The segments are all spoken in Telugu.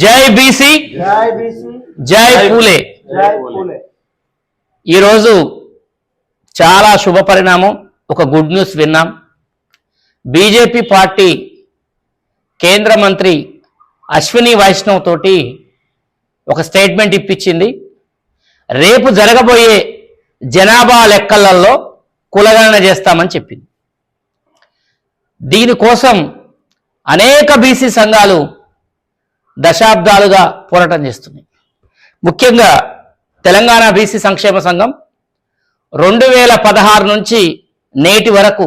జై బీసీ జై పూలే. ఈరోజు చాలా శుభ పరిణామం ఒక గుడ్ న్యూస్ విన్నాం. బీజేపీ పార్టీ కేంద్ర మంత్రి అశ్విని వైష్ణవ్ తోటి ఒక స్టేట్మెంట్ ఇప్పించింది. రేపు జరగబోయే జనాభా లెక్కలలో కులగణన చేస్తామని చెప్పింది. దీనికోసం అనేక బీసీ సంఘాలు దశాబ్దాలుగా పోరాటం చేస్తున్నాయి ముఖ్యంగా తెలంగాణ బీసీ సంక్షేమ సంఘం రెండు వేల పదహారు నుంచి నేటి వరకు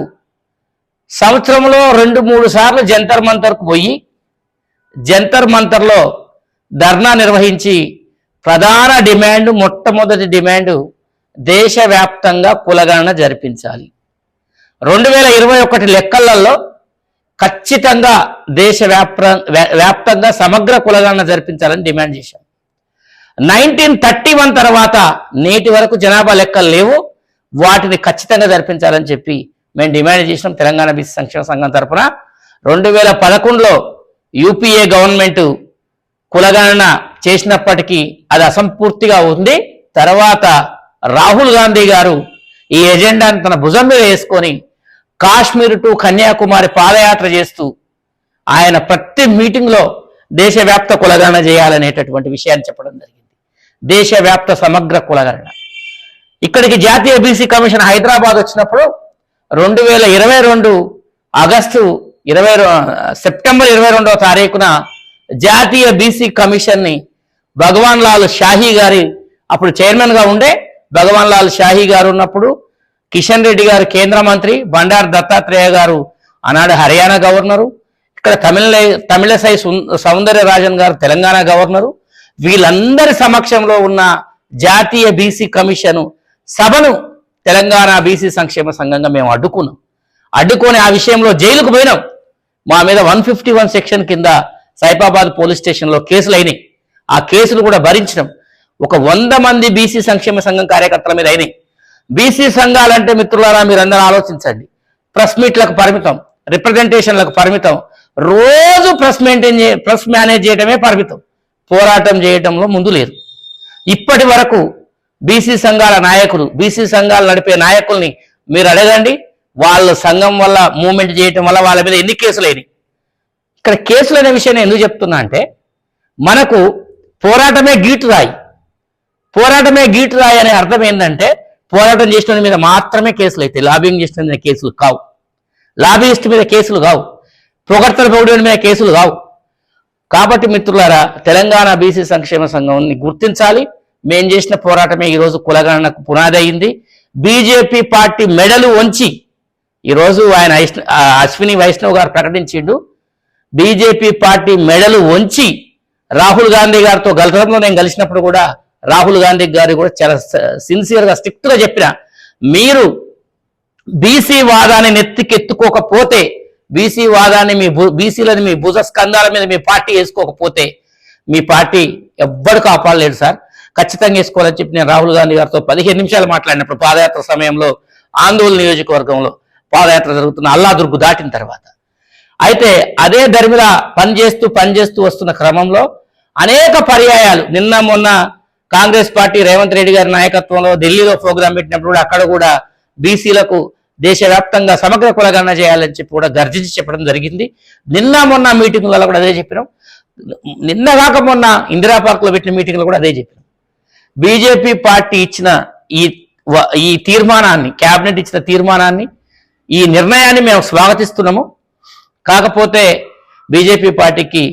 సంవత్సరంలో రెండు మూడు సార్లు జంతర్ మంతర్కు పోయి జంతర్ మంతర్లో ధర్నా నిర్వహించి ప్రధాన డిమాండ్ మొట్టమొదటి డిమాండ్ దేశవ్యాప్తంగా కులగణన జరిపించాలి. రెండు వేల ఇరవై ఒకటి లెక్కలలో ఖచ్చితంగా దేశ వ్యాప్తంగా సమగ్ర కులగణన జరిపించాలని డిమాండ్ చేశాం. నైన్టీన్ థర్టీ వన్ తర్వాత నేటి వరకు జనాభా లెక్కలు లేవు. వాటిని ఖచ్చితంగా జరిపించాలని చెప్పి మేము డిమాండ్ చేసినాం తెలంగాణ బీసీ సంక్షేమ సంఘం తరఫున రెండు వేల పదకొండులో యూపీఏ గవర్నమెంట్ కులగణన చేసినప్పటికీ అది అసంపూర్తిగా ఉంది. తర్వాత రాహుల్ గాంధీ గారు ఈ ఎజెండాను తన భుజం మీద వేసుకొని కాశ్మీర్ టు కన్యాకుమారి పాదయాత్ర చేస్తూ ఆయన ప్రతి మీటింగ్లో దేశవ్యాప్త కులగణన చేయాలనేటటువంటి విషయాన్ని చెప్పడం జరిగింది. దేశవ్యాప్త సమగ్ర కులగణన. ఇక్కడికి జాతీయ బీసీ కమిషన్ హైదరాబాద్ వచ్చినప్పుడు రెండు వేల ఇరవై రెండు ఆగస్టు ఇరవై సెప్టెంబర్ ఇరవై రెండవ తారీఖున జాతీయ బీసీ కమిషన్ని భగవాన్ లాల్ షాహీ గారి అప్పుడు చైర్మన్గా ఉండే భగవాన్ లాల్ షాహీ గారు ఉన్నప్పుడు కిషన్ రెడ్డి గారు కేంద్ర మంత్రి బండారు దత్తాత్రేయ గారు ఆనాడు హర్యానా గవర్నరు ఇక్కడ తమిళ తమిళసై సుం- సౌందర్య రాజన్ గారు తెలంగాణ గవర్నరు. వీళ్ళందరి సమక్షంలో ఉన్న జాతీయ బీసీ కమిషను సభను తెలంగాణ బీసీ సంక్షేమ సంఘంగా మేము అడ్డుకున్నాం. అడ్డుకొని ఆ విషయంలో జైలుకు పోయినాం. మా మీద వన్ ఫిఫ్టీ వన్ సెక్షన్ కింద సైబాబాద్ పోలీస్ స్టేషన్లో కేసులు అయినాయి. ఆ కేసులు కూడా భరించినాం. ఒక వంద మంది బీసీ సంక్షేమ సంఘం కార్యకర్తల మీద అయినాయి. బీసీ సంఘాలంటే మిత్రులారా మీరందరూ ఆలోచించండి. ప్రెస్ మీట్లకు పరిమితం రిప్రజెంటేషన్లకు పరిమితం రోజు ప్రెస్ మెయింటైన్ చే ప్రెస్ మేనేజ్ చేయడమే పరిమితం. పోరాటం చేయడంలో ముందు లేరు ఇప్పటి వరకు బీసీ సంఘాల నాయకులు బీసీ సంఘాలు నడిపే నాయకుల్ని మీరు అడగండి. వాళ్ళ సంఘం వల్ల మూమెంట్ చేయటం వల్ల వాళ్ళ మీద ఎన్ని కేసులు అయినాయి? ఇక్కడ కేసులు అనే విషయం ఎందుకు చెప్తున్నా అంటే మనకు పోరాటమే గీటు రాయి. పోరాటమే గీటు రాయి అనే అర్థం ఏంటంటే పోరాటం చేసిన మీద మాత్రమే కేసులు అయితే లాబింగ్ చేసిన మీద కేసులు కావు. లాబియిస్ట్ మీద కేసులు కావు. పొగడ్తల పొగిడిన మీద కేసులు కావు. కాబట్టి మిత్రులారా తెలంగాణ బీసీ సంక్షేమ సంఘంని గుర్తించాలి. మేం చేసిన పోరాటమే ఈరోజు కులగణనకు పునాది అయింది బీజేపీ పార్టీ మెడలు వంచి ఈరోజు ఆయన అశ్విని వైష్ణవ్ గారు ప్రకటించిండు. బీజేపీ పార్టీ మెడలు వంచి రాహుల్ గాంధీ గారితో గతంలో నేను కలిసినప్పుడు కూడా రాహుల్ గాంధీ గారు కూడా చాలా సిన్సియర్గా స్ట్రిక్ట్గా చెప్పిన మీరు బీసీ వాదాన్ని నెత్తికెత్తుకోకపోతే బీసీ వాదాన్ని మీ బీసీలని మీ భుజ స్కంధాల మీద మీ పార్టీ వేసుకోకపోతే మీ పార్టీ ఎవ్వడు కాపాడలేడు సార్. ఖచ్చితంగా వేసుకోవాలని చెప్పి నేను రాహుల్ గాంధీ గారితో పదిహేను నిమిషాలు మాట్లాడినప్పుడు పాదయాత్ర సమయంలో ఆందోళన నియోజకవర్గంలో పాదయాత్ర జరుగుతున్న అల్లాదుర్గు దాటిన తర్వాత. అయితే అదే ధర్మిలా పనిచేస్తూ పనిచేస్తూ వస్తున్న క్రమంలో అనేక పర్యాయాలు నిన్న మొన్న కాంగ్రెస్ పార్టీ రేవంత్ రెడ్డి గారి నాయకత్వంలో ఢిల్లీలో ప్రోగ్రాం పెట్టినప్పుడు కూడా అక్కడ కూడా బీసీలకు దేశవ్యాప్తంగా సమగ్ర కులగణన చేయాలని చెప్పి కూడా గర్జించి చెప్పడం జరిగింది. నిన్న మొన్న మీటింగ్లలో కూడా అదే చెప్పినాం. నిన్న కాక మొన్న ఇందిరా పార్క్లో పెట్టిన మీటింగ్లో కూడా అదే చెప్పినాం. బీజేపీ పార్టీ ఇచ్చిన ఈ ఈ తీర్మానాన్ని కేబినెట్ ఇచ్చిన తీర్మానాన్ని ఈ నిర్ణయాన్ని మేము స్వాగతిస్తున్నాము. కాకపోతే బీజేపీ పార్టీకి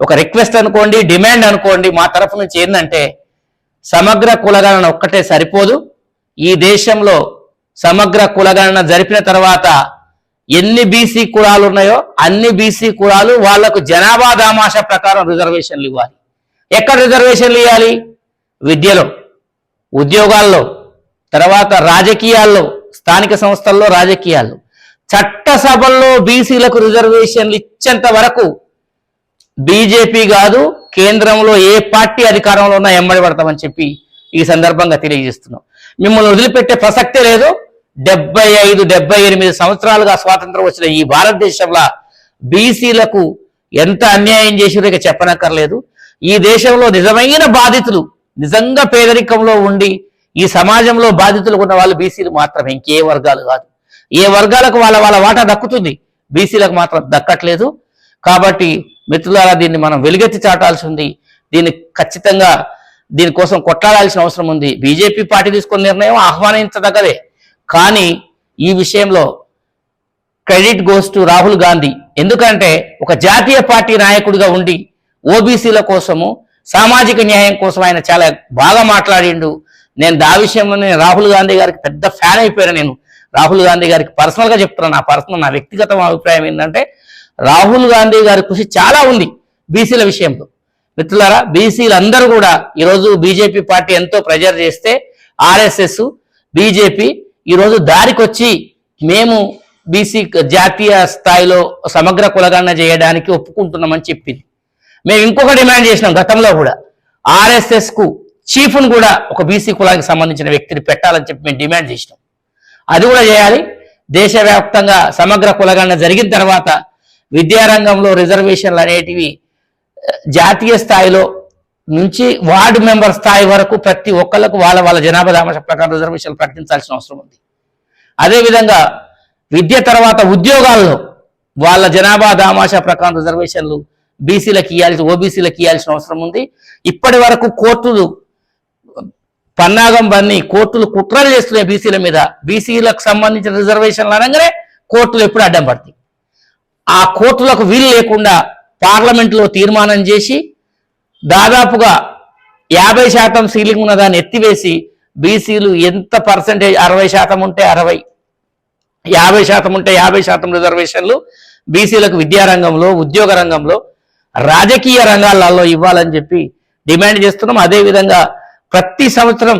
ఒక రిక్వెస్ట్ అనుకోండి డిమాండ్ అనుకోండి మా తరఫు నుంచి ఏంటంటే సమగ్ర కులగణన ఒక్కటే సరిపోదు. ఈ దేశంలో సమగ్ర కులగణన జరిపిన తర్వాత ఎన్ని బీసీ కులాలు ఉన్నాయో అన్ని బీసీ కులాలు వాళ్ళకు జనాభా దామాష ప్రకారం రిజర్వేషన్లు ఇవ్వాలి. ఎక్కడ రిజర్వేషన్లు ఇవ్వాలి? విద్యలో ఉద్యోగాల్లో తర్వాత రాజకీయాల్లో స్థానిక సంస్థల్లో రాజకీయాల్లో. చట్టసభల్లో బీసీలకు రిజర్వేషన్లు ఇచ్చేంత వరకు బీజేపీ కాదు కేంద్రంలో ఏ పార్టీ అధికారంలో ఉన్నా ఎమ్మడి పడతామని చెప్పి ఈ సందర్భంగా తెలియజేస్తున్నాం. మిమ్మల్ని వదిలిపెట్టే ప్రసక్తే లేదు. డెబ్బై ఐదు డెబ్బై ఎనిమిది సంవత్సరాలుగా స్వాతంత్రం వచ్చిన ఈ భారతదేశంలో బీసీలకు ఎంత అన్యాయం చేసిరో ఇక చెప్పనక్కర్లేదు. ఈ దేశంలో నిజమైన బాధితులు నిజంగా పేదరికంలో ఉండి ఈ సమాజంలో బాధితులు ఉన్న వాళ్ళు బీసీలు మాత్రమే ఇంకే వర్గాలు కాదు. ఏ వర్గాలకు వాళ్ళ వాళ్ళ వాటా దక్కుతుంది బీసీలకు మాత్రం దక్కట్లేదు. కాబట్టి మిత్రులారా దీన్ని మనం వెలుగెత్తి చాటాల్సి ఉంది. దీన్ని ఖచ్చితంగా దీనికోసం కొట్లాడాల్సిన అవసరం ఉంది. బీజేపీ పార్టీ తీసుకున్న నిర్ణయం ఆహ్వానించదగ్గదే. కానీ ఈ విషయంలో credit goes to Rahul Gandhi. ఎందుకంటే ఒక జాతీయ పార్టీ నాయకుడిగా ఉండి ఓబీసీల కోసము సామాజిక న్యాయం కోసం ఆయన చాలా బాగా మాట్లాడిండు. నేను దా విషయంలో నేను రాహుల్ గాంధీ గారికి పెద్ద ఫ్యాన్ అయిపోయాను నేను. రాహుల్ గాంధీ గారికి పర్సనల్గా చెప్తున్నాను నా పర్సనల్ నా వ్యక్తిగత అభిప్రాయం ఏంటంటే రాహుల్ గాంధీ గారి కృషి చాలా ఉంది బీసీల విషయంలో. మిత్రులారా బీసీలు అందరూ కూడా ఈరోజు బీజేపీ పార్టీ ఎంతో ప్రెజర్ చేస్తే ఆర్ఎస్ఎస్ బీజేపీ ఈరోజు దారికొచ్చి మేము బీసీ జాతీయ స్థాయిలో సమగ్ర కులగణన చేయడానికి ఒప్పుకుంటున్నామని చెప్పింది. మేము ఇంకొక డిమాండ్ చేసినాం గతంలో కూడా. ఆర్ఎస్ఎస్కు చీఫ్ను కూడా ఒక బీసీ కులానికి సంబంధించిన వ్యక్తిని పెట్టాలని చెప్పి మేము డిమాండ్ చేసినాం. అది కూడా చేయాలి. దేశవ్యాప్తంగా సమగ్ర కులగణన జరిగిన తర్వాత విద్యారంగంలో రిజర్వేషన్లు అనేటివి జాతీయ స్థాయిలో నుంచి వార్డు మెంబర్ స్థాయి వరకు ప్రతి ఒక్కళ్ళకు వాళ్ళ వాళ్ళ జనాభా దామశ ప్రకారం రిజర్వేషన్లు ప్రకటించాల్సిన అవసరం ఉంది. అదేవిధంగా విద్య తర్వాత ఉద్యోగాల్లో వాళ్ళ జనాభా దామాషా ప్రకారం రిజర్వేషన్లు బీసీలకు ఇవ్వాల్సి ఓబీసీలకు ఇవ్వాల్సిన అవసరం ఉంది. ఇప్పటి వరకు కోర్టులు పన్నాగం బన్ని కోర్టులు కుట్రలు చేస్తున్నాయి బీసీల మీద. బీసీలకు సంబంధించిన రిజర్వేషన్లు అనగానే కోర్టులు ఎప్పుడు అడ్డం పడతాయి. ఆ కోర్టులకు వీలు లేకుండా పార్లమెంట్లో తీర్మానం చేసి దాదాపుగా యాభై శాతం సీలింగ్ ఉన్న దాన్ని ఎత్తివేసి బీసీలు ఎంత పర్సంటేజ్ అరవై శాతం ఉంటే అరవై యాభై శాతం ఉంటే యాభై శాతం రిజర్వేషన్లు బీసీలకు విద్యారంగంలో ఉద్యోగ రంగంలో రాజకీయ రంగాలలో ఇవ్వాలని చెప్పి డిమాండ్ చేస్తున్నాం. అదేవిధంగా ప్రతి సంవత్సరం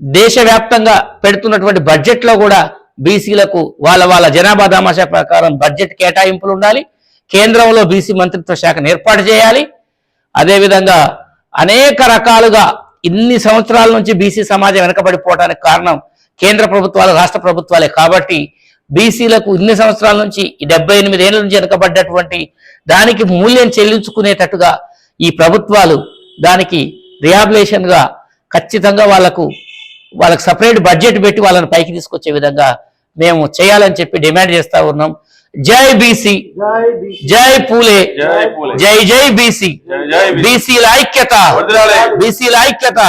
దేశవ్యాప్తంగా పెడుతున్నటువంటి బడ్జెట్లో కూడా బీసీలకు వాళ్ళ వాళ్ళ జనాభా దామాషా ప్రకారం బడ్జెట్ కేటాయింపులు ఉండాలి. కేంద్రంలో బీసీ మంత్రిత్వ శాఖను ఏర్పాటు చేయాలి. అదేవిధంగా అనేక రకాలుగా ఇన్ని సంవత్సరాల నుంచి బీసీ సమాజం వెనకబడిపోవడానికి కారణం కేంద్ర ప్రభుత్వాలు రాష్ట్ర ప్రభుత్వాలే కాబట్టి బీసీలకు ఇన్ని సంవత్సరాల నుంచి డెబ్బై ఎనిమిది ఏళ్ళ నుంచి వెనకబడ్డటువంటి దానికి మూల్యం చెల్లించుకునేటట్టుగా ఈ ప్రభుత్వాలు దానికి రియాబులేషన్గా ఖచ్చితంగా వాళ్ళకు వాళ్ళకి సపరేట్ బడ్జెట్ పెట్టి వాళ్ళని పైకి తీసుకొచ్చే విధంగా మేము చేయాలని చెప్పి డిమాండ్ చేస్తా ఉన్నాం జై బీసీ జై బీసీ జై పూలే జై పూలే. జై జై బీసీ జై జై బీసీ. బీసీల ఐక్యత. బీసీల ఐక్యత.